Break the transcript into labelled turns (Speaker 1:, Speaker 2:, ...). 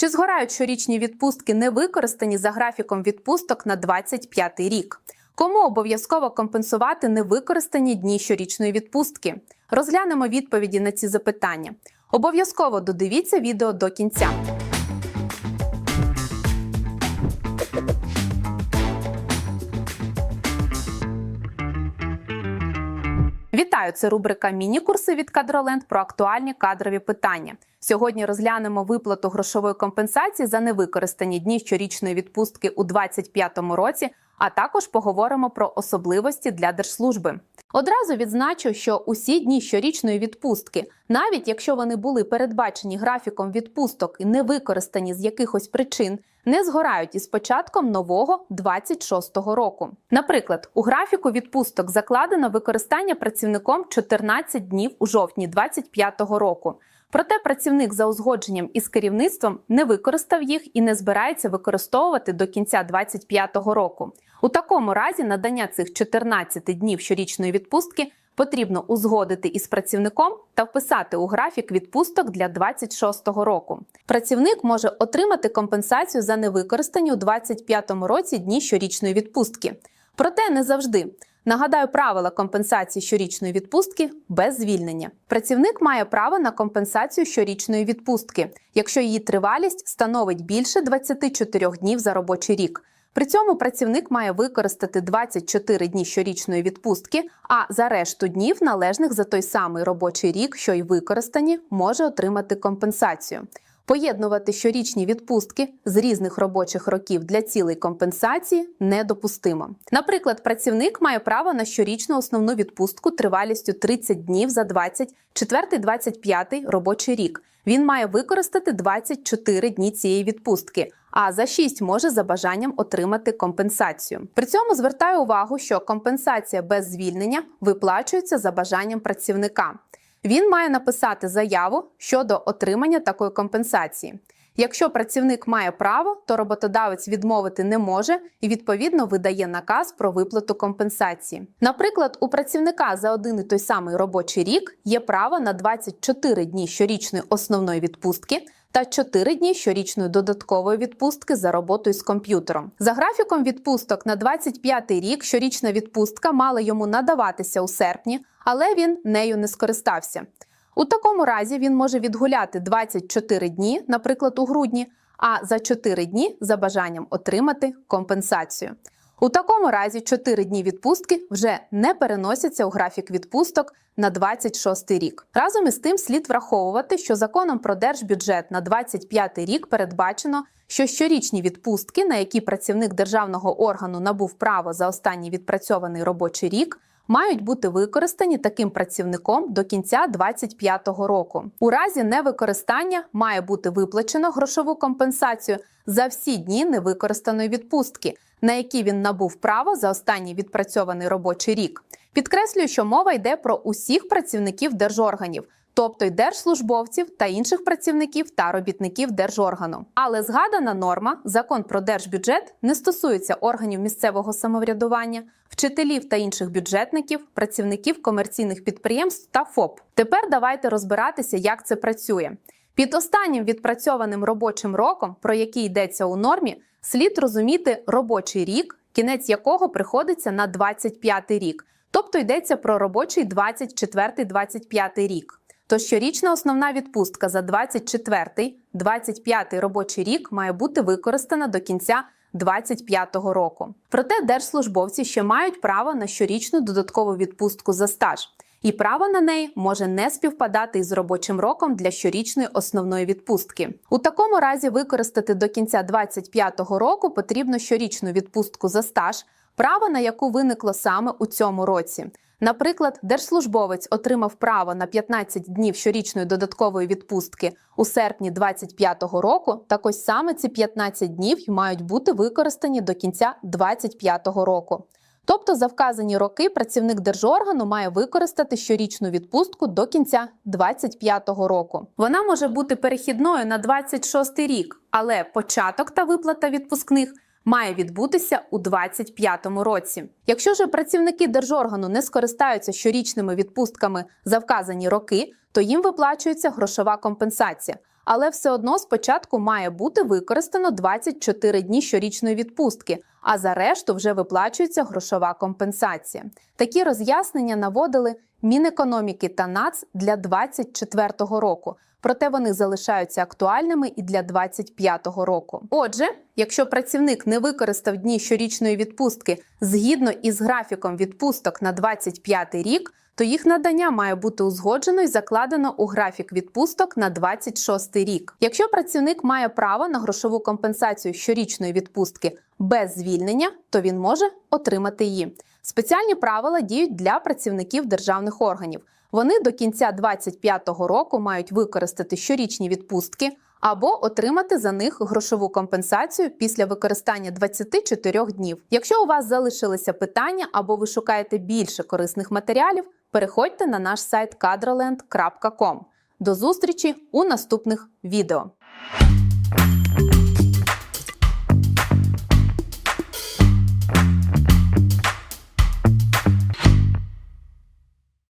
Speaker 1: Чи згорають щорічні відпустки не використані за графіком відпусток на 25 рік? Кому обов'язково компенсувати невикористані дні щорічної відпустки? Розглянемо відповіді на ці запитання. Обов'язково додивіться відео до кінця. Вітаю! Це рубрика Міні-курси від Кадроленд про актуальні кадрові питання. Сьогодні розглянемо виплату грошової компенсації за невикористані дні щорічної відпустки у 2025 році, а також поговоримо про особливості для держслужби. Одразу відзначу, що усі дні щорічної відпустки, навіть якщо вони були передбачені графіком відпусток і не використані з якихось причин, не згорають із початком нового 26-го року. Наприклад, у графіку відпусток закладено використання працівником 14 днів у жовтні 25-го року. Проте працівник за узгодженням із керівництвом не використав їх і не збирається використовувати до кінця 25-го року. У такому разі надання цих 14 днів щорічної відпустки потрібно узгодити із працівником та вписати у графік відпусток для 26-го року. Працівник може отримати компенсацію за невикористані у 25-му році дні щорічної відпустки. Проте не завжди. Нагадаю правила компенсації щорічної відпустки без звільнення. Працівник має право на компенсацію щорічної відпустки, якщо її тривалість становить більше 24 днів за робочий рік. При цьому працівник має використати 24 дні щорічної відпустки, а за решту днів, належних за той самий робочий рік, що й використані, може отримати компенсацію. Поєднувати щорічні відпустки з різних робочих років для цілей компенсації недопустимо. Наприклад, працівник має право на щорічну основну відпустку тривалістю 30 днів за 24-25 робочий рік. Він має використати 24 дні цієї відпустки, а за 6 може за бажанням отримати компенсацію. При цьому звертаю увагу, що компенсація без звільнення виплачується за бажанням працівника. Він має написати заяву щодо отримання такої компенсації. Якщо працівник має право, то роботодавець відмовити не може і відповідно видає наказ про виплату компенсації. Наприклад, у працівника за один і той самий робочий рік є право на 24 дні щорічної основної відпустки. Та 4 дні щорічної додаткової відпустки за роботою з комп'ютером. За графіком відпусток на 25-й рік щорічна відпустка мала йому надаватися у серпні, але він нею не скористався. У такому разі він може відгуляти 24 дні, наприклад, у грудні, а за 4 дні за бажанням отримати компенсацію. У такому разі 4 дні відпустки вже не переносяться у графік відпусток на 26 рік. Разом із тим слід враховувати, що законом про держбюджет на 25 рік передбачено, що щорічні відпустки, на які працівник державного органу набув право за останній відпрацьований робочий рік, мають бути використані таким працівником до кінця 2025 року. У разі невикористання має бути виплачено грошову компенсацію за всі дні невикористаної відпустки, на які він набув право за останній відпрацьований робочий рік. Підкреслюю, що мова йде про усіх працівників держорганів. Тобто й держслужбовців та інших працівників та робітників держоргану. Але згадана норма, закон про держбюджет, не стосується органів місцевого самоврядування, вчителів та інших бюджетників, працівників комерційних підприємств та ФОП. Тепер давайте розбиратися, як це працює. Під останнім відпрацьованим робочим роком, про який йдеться у нормі, слід розуміти робочий рік, кінець якого приходиться на 25 рік, тобто йдеться про робочий 24-25 рік. То щорічна основна відпустка за 24-25 робочий рік має бути використана до кінця 2025 року. Проте держслужбовці ще мають право на щорічну додаткову відпустку за стаж, і право на неї може не співпадати із робочим роком для щорічної основної відпустки. У такому разі використати до кінця 2025 року потрібно щорічну відпустку за стаж, право на яку виникло саме у цьому році. Наприклад, держслужбовець отримав право на 15 днів щорічної додаткової відпустки у серпні 2025 року. Так ось саме ці 15 днів мають бути використані до кінця 2025 року. Тобто за вказані роки працівник держоргану має використати щорічну відпустку до кінця 2025 року. Вона може бути перехідною на 26 рік, але початок та виплата відпускних має відбутися у 2025 році. Якщо ж працівники держоргану не скористаються щорічними відпустками за вказані роки, то їм виплачується грошова компенсація. але все одно спочатку має бути використано 24 дні щорічної відпустки, а за решту вже виплачується грошова компенсація. Такі роз'яснення наводили Мінекономіки та НАЦ для 2024 року. Проте вони залишаються актуальними і для 2025 року. Отже, якщо працівник не використав дні щорічної відпустки згідно із графіком відпусток на 2025 рік, то їх надання має бути узгоджено і закладено у графік відпусток на 26 рік. Якщо працівник має право на грошову компенсацію щорічної відпустки без звільнення, то він може отримати її. Спеціальні правила діють для працівників державних органів. Вони до кінця 2025 року мають використати щорічні відпустки або отримати за них грошову компенсацію після використання 24 днів. Якщо у вас залишилися питання або ви шукаєте більше корисних матеріалів, переходьте на наш сайт kadroland.com. До зустрічі у наступних відео.